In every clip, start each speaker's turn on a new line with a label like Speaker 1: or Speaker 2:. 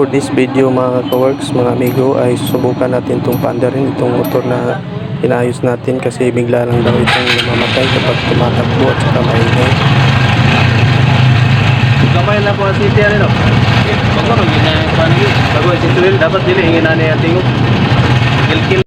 Speaker 1: For this video mga kaworks, mga amigo, ay susubukan natin itong paandarin, itong motor na inayos natin kasi bigla lang daw itong namamatay kapag tumatakbo at saka maingay.
Speaker 2: Kamay na po ang city ano. Bago ro gina kuan gi. Bago si Tuil dapat dili ingin ani ang tingog. Kill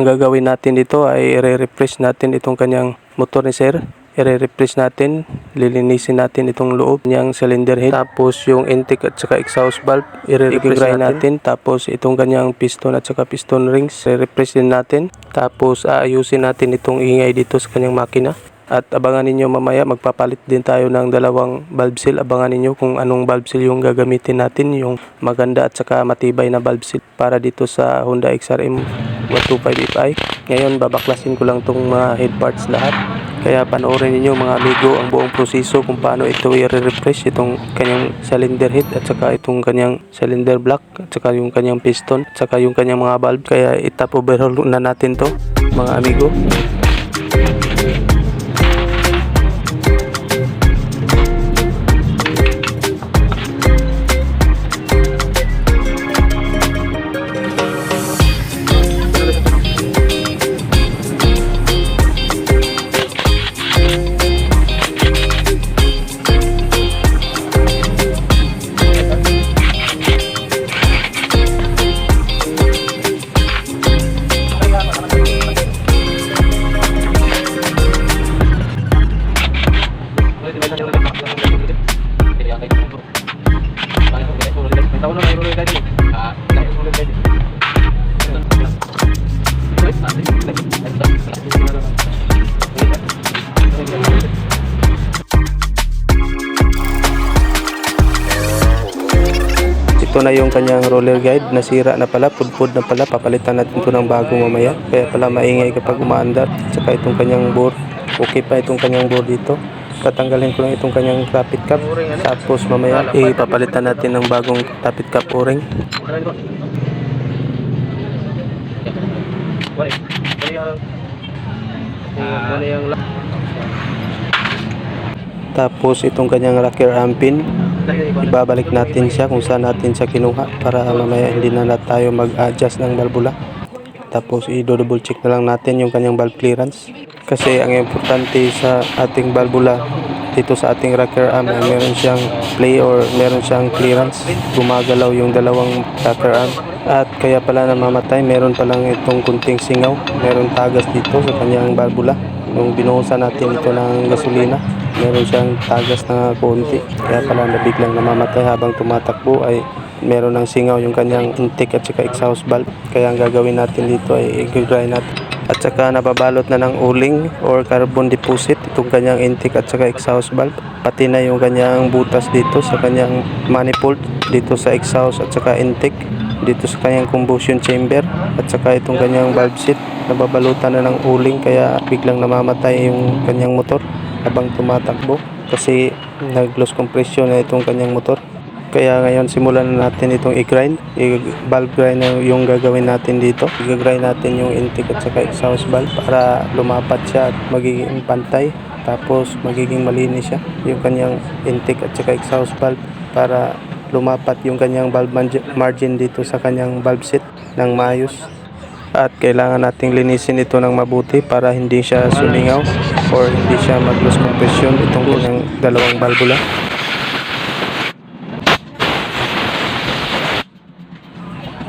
Speaker 1: Ang gagawin natin dito ay i-refresh natin itong kanyang motor ni sir. I-refresh natin, lilinisin natin itong loob niyang cylinder head. Tapos yung intake at saka exhaust valve, i-refresh natin. Tapos itong kanyang piston at saka piston rings, i-refresh din natin. Tapos aayusin natin itong ingay dito sa kanyang makina. At abangan ninyo mamaya, magpapalit din tayo ng dalawang valve seal. Abangan ninyo kung anong valve seal yung gagamitin natin, yung maganda at saka matibay na valve seal para dito sa Honda XRM 125Fi. Ngayon, babaklasin ko lang tong mga head parts lahat. Kaya panoorin ninyo mga amigo ang buong proseso kung paano ito i-refresh itong kanyang cylinder head at saka itong kanyang cylinder block at saka yung kanyang piston at saka yung kanyang mga valve. Kaya itap overhaul na natin to mga amigo. Ito na yung kanyang roller guide, nasira na pala, pudpud na pala, papalitan natin ito ng bago mamaya. Kaya pala maingay kapag umaandar. Tsaka itong kanyang board, okay pa itong kanyang board dito. Tatanggalin ko lang itong kanyang traffic cap. Tapos mamaya ipapalitan natin ng bagong traffic cap o-ring.
Speaker 2: Ano yung
Speaker 1: Tapos itong kanyang rocker arm pin, ibabalik natin siya kung saan natin siya kinuha para mamaya hindi na, na tayo mag-adjust ng valvula. Tapos i-double check na lang natin yung kanyang valve clearance. Kasi ang importante sa ating valvula dito sa ating rocker arm ay meron siyang play or meron siyang clearance. Gumagalaw yung dalawang rocker arm. At kaya pala namamatay, meron palang itong kunting singaw. Meron tagas dito sa kanyang valvula. Nung binuhusan natin ito ng gasolina, meron siyang tagas na konti. Kaya pala nabiglang namamatay habang tumatakbo ay meron ng singaw yung kanyang intake at saka exhaust valve. Kaya ang gagawin natin dito ay i-grind natin. At saka nababalot na ng uling or carbon deposit itong kanyang intake at saka exhaust valve. Pati na yung kanyang butas dito sa kanyang manifold dito sa exhaust at saka intake dito sa kanyang combustion chamber at saka itong kanyang valve seat. Nababalutan na ng uling kaya biglang namamatay yung kanyang motor habang tumatakbo kasi nag-loss compression na itong kanyang motor. Kaya ngayon simulan na natin itong i-grind. I-valve grind yung gagawin natin dito. I-grind natin yung intake at saka exhaust valve para lumapat siya at magiging pantay. Tapos magiging malinis siya yung kanyang intake at saka exhaust valve para lumapat yung kanyang valve marg- margin dito sa kanyang valve seat ng maayos. At kailangan nating linisin ito ng mabuti para hindi siya sumingaw or hindi siya mag-lose compression itong kanyang dalawang valvula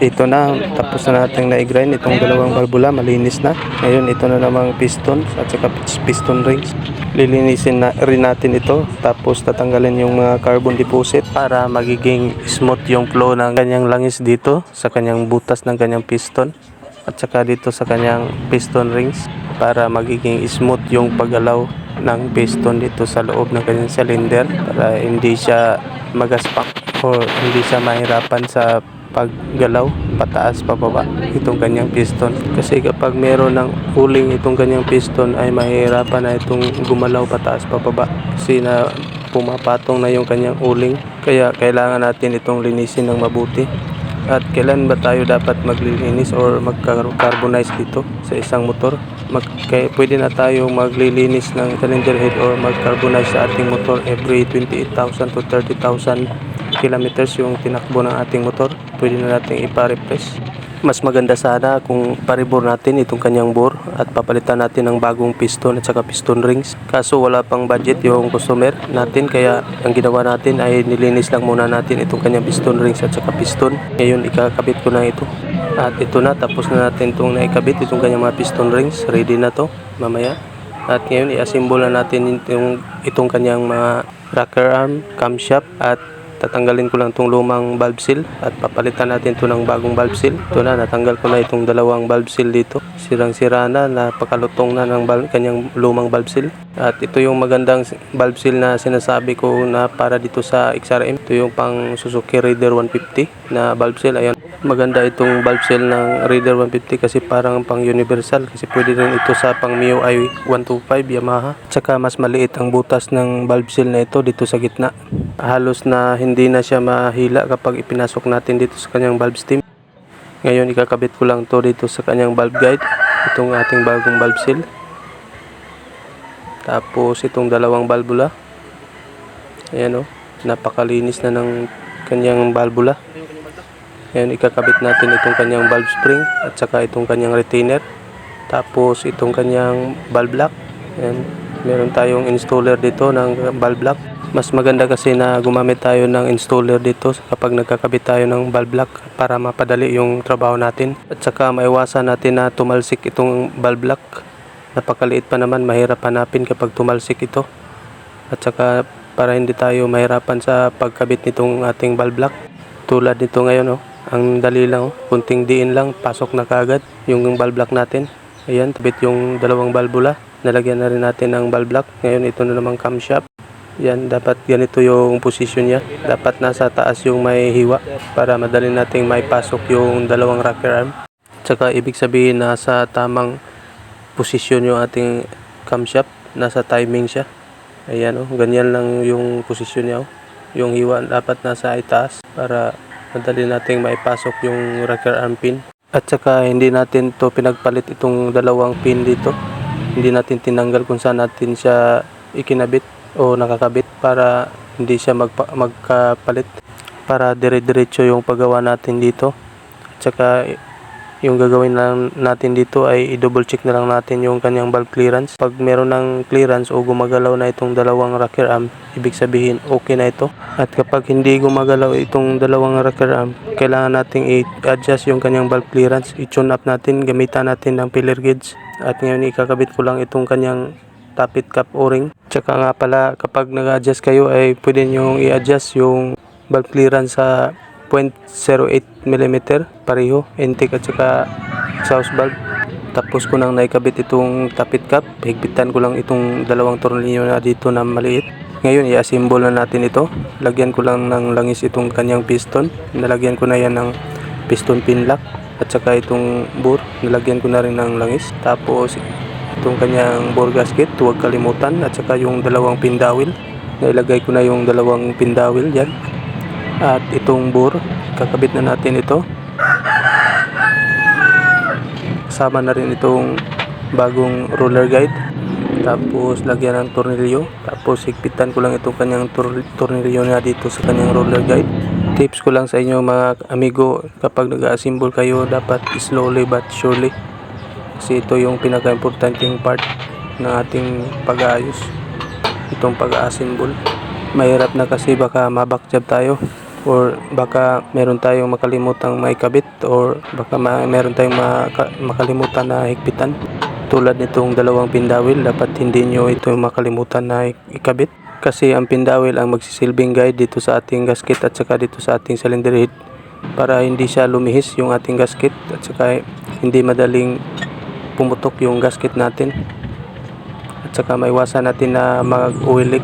Speaker 1: ito na tapos na natin na-grind itong dalawang valvula malinis na. Ngayon ito na namang piston at saka piston rings. Lilinisin na rin natin ito tapos tatanggalin yung mga carbon deposit para magiging smooth yung flow ng kanyang langis dito sa kanyang butas ng kanyang piston at saka dito sa kanyang piston rings para magiging smooth yung paggalaw ng piston dito sa loob ng kanyang cylinder para hindi siya magaspak o hindi siya mahirapan sa paggalaw pataas pababa itong kanyang piston. Kasi kapag meron ng huling itong kanyang piston ay mahirapan na itong gumalaw pataas pababa. Kasi na pumapatong na yung kanyang uling kaya kailangan natin itong linisin ng mabuti. At kailan ba tayo dapat maglilinis or magka-carbonize dito sa isang motor? Mag, kaya pwede na tayo maglilinis ng cylinder head or mag-carbonize sa ating motor every 28,000 to 30,000 kilometers yung tinakbo ng ating motor. Pwede na natin ipa-refresh. Mas maganda sana kung paribor natin itong kanyang bore at papalitan natin ng bagong piston at saka piston rings. Kaso wala pang budget yung customer natin kaya ang ginawa natin ay nilinis lang muna natin itong kanyang piston rings at saka piston. Ngayon ikakabit ko na ito. At ito na tapos na natin itong naikabit itong kanyang mga piston rings. Ready na to mamaya. At ngayon i-assemble na natin itong, itong kanyang mga rocker arm, camshaft at tatanggalin ko lang itong lumang valve seal at papalitan natin ito ng bagong valve seal. Ito na, natanggal ko na itong dalawang valve seal dito. Sirang-sira na, napakalutong na ng valve, kanyang lumang valve seal. At ito yung magandang valve seal na sinasabi ko na para dito sa XRM. Ito yung pang Suzuki Raider 150 na valve seal. Ayan, maganda itong valve seal ng Raider 150 kasi parang pang universal kasi pwede rin ito sa pang MIUI 125 Yamaha. Tsaka mas maliit ang butas ng valve seal na ito dito sa gitna. Halos na hindi na siya mahila kapag ipinasok natin dito sa kanyang valve stem. Ngayon ikakabit ko lang to dito sa kanyang valve guide. Itong ating bagong valve seal. Tapos itong dalawang valvula. Ayan o. Napakalinis na ng kanyang valvula. Ayan, ikakabit natin itong kanyang valve spring at saka itong kanyang retainer. Tapos itong kanyang valve lock. Ayan, meron tayong installer dito ng valve lock. Mas maganda kasi na gumamit tayo ng installer dito kapag nagkakabit tayo ng valve lock para mapadali yung trabaho natin. At saka maiwasan natin na tumalsik itong valve lock. Napakaliit pa naman, mahirap hanapin kapag tumalsik ito. At saka para hindi tayo mahirapan sa pagkabit nitong ating valve lock. Tulad nito ngayon, oh. Ang dali lang, kunting diin lang, pasok na kagad yung valve lock natin. Ayan, tabit yung dalawang valvula. Nalagyan na rin natin ng valve lock. Ngayon, ito na namang camshaft. Yan, dapat ganito yung posisyon niya. Dapat nasa taas yung may hiwa para madali nating may pasok yung dalawang rocker arm. Tsaka ibig sabihin nasa tamang posisyon yung ating camshaft. Nasa timing siya. Ayan oh, ganyan lang yung posisyon niya oh. Yung hiwa dapat nasa itaas para madali nating maipasok yung rocker arm pin. At saka hindi natin to pinagpalit itong dalawang pin dito. Hindi natin tinanggal kung saan natin siya ikinabit o nakakabit para hindi siya magpa- magkapalit para dire-diretso yung paggawa natin dito. At saka yung gagawin lang natin dito ay i-double check na lang natin yung kanyang valve clearance. Pag meron ng clearance o gumagalaw na itong dalawang rocker arm, ibig sabihin okay na ito. At kapag hindi gumagalaw itong dalawang rocker arm, kailangan nating i-adjust yung kanyang valve clearance. I-tune up natin, gamitan natin ng pillar gauge. At ngayon ikakabit ko lang itong kanyang tapit cap o-ring. Tsaka nga pala kapag nag-adjust kayo ay pwede nyo i-adjust yung valve clearance sa 0.08 mm pareho intake at saka exhaust valve tapos ko nang naikabit itong tapit cap higpitan ko lang itong dalawang tornilyo na dito na maliit. Ngayon i-assemble na natin ito. Lagyan ko lang ng langis itong kanyang piston. Nalagyan ko na yan ng piston pin lock at saka itong bore. Nalagyan ko na rin ng langis. Tapos itong kanyang bore gasket huwag kalimutan. At saka yung dalawang pin dowel nailagay ko na yung dalawang pin dowel yan at itong bore kakabit na natin ito. Kasama na rin itong bagong roller guide. Tapos lagyan ng tornilyo. Tapos higpitan ko lang itong kanyang tor- tornilyo na dito sa kanyang roller guide. Tips ko lang sa inyo mga amigo kapag nag-assemble kayo dapat slowly but surely. Kasi ito yung pinaka-importanting part ng ating pag-aayos. Itong pag-assemble. Mahirap na kasi baka mabakjab tayo or baka meron tayong makalimutang maikabit or baka ma- meron tayong maka- makalimutan na higpitan. Tulad nitong dalawang pindawil dapat hindi nyo ito makalimutan na ik- ikabit. Kasi ang pindawil ang magsisilbing guide dito sa ating gasket at saka dito sa ating cylinder head para hindi siya lumihis yung ating gasket at saka hindi madaling pumutok yung gasket natin. At saka maiwasan natin na mag-oil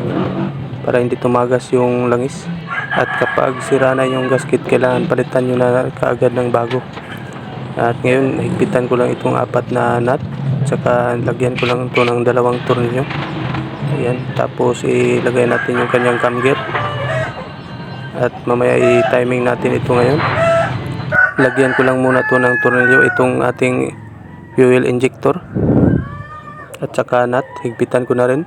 Speaker 1: para hindi tumagas yung langis at kapag sira na yung gasket kailangan palitan nyo na kaagad ng bago. At ngayon higpitan ko lang itong apat na nut saka lagyan ko lang ito ng dalawang tornilyo. Ayan tapos ilagay natin yung kanyang cam gear at mamaya i-timing natin ito ngayon. Lagyan ko lang muna to ng tornilyo itong ating fuel injector. At saka nut higpitan ko na rin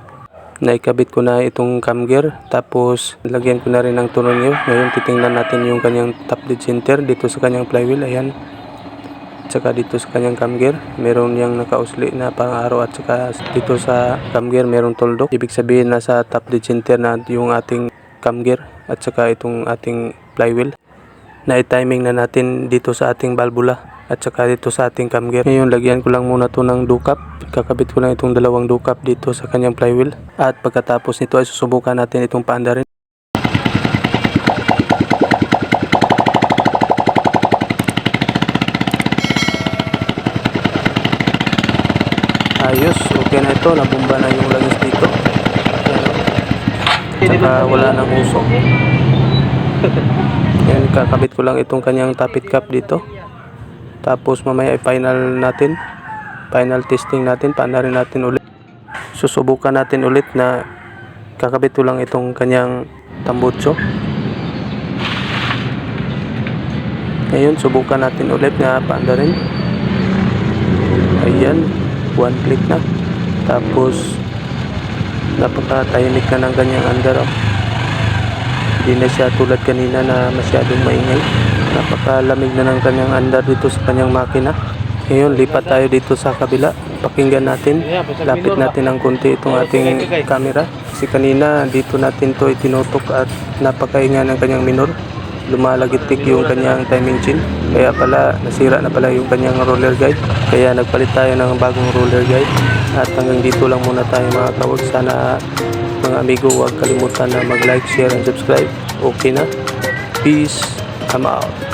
Speaker 1: naikabit ko na itong cam gear tapos lagyan ko na rin ng tornilyo ngayon titingnan natin yung kanyang top dead center dito sa kanyang flywheel ayan. Saka dito sa kanyang cam gear meron yang nakausli na parang araw at saka dito sa cam gear meron toldok ibig sabihin nasa top dead center na yung ating cam gear at saka itong ating flywheel. Na timing na natin dito sa ating valvula at saka dito sa ating cam gear. Ngayon lagyan ko lang muna to ng dukap. Kakabit ko lang itong dalawang dukap dito sa kanyang flywheel. At pagkatapos nito ay susubukan natin itong paanda rin. Ayos, okay na ito. Nabumba na yung langis dito. Tsaka wala nang usok. Yan, kakabit ko lang itong kanyang tapit cap dito. Tapos mamaya i-final natin. Final testing natin. Paanarin natin ulit. Susubukan natin ulit na kakabit ko lang itong kanyang tambutso. Ngayon, subukan natin ulit na paandarin. Ayan, one click na. Tapos, napakatahimik na ng kanyang andar. oh. Hindi na siya tulad kanina na masyadong maingay. Napakalamig na ng kanyang andar dito sa kanyang makina. Ngayon, lipat tayo dito sa kabila. Pakinggan natin. Lapit natin ng konti itong ating camera. Kasi kanina, dito natin to itinutok at napakainga ng kanyang minor. Lumalagitik yung kanyang timing chain. Kaya pala, nasira na pala yung kanyang roller guide. Kaya nagpalit tayo ng bagong roller guide. At hanggang dito lang muna tayo mga kawag. Sana mga amigo, huwag kalimutan na mag-like, share, and subscribe. Okay na. Peace. I'm out.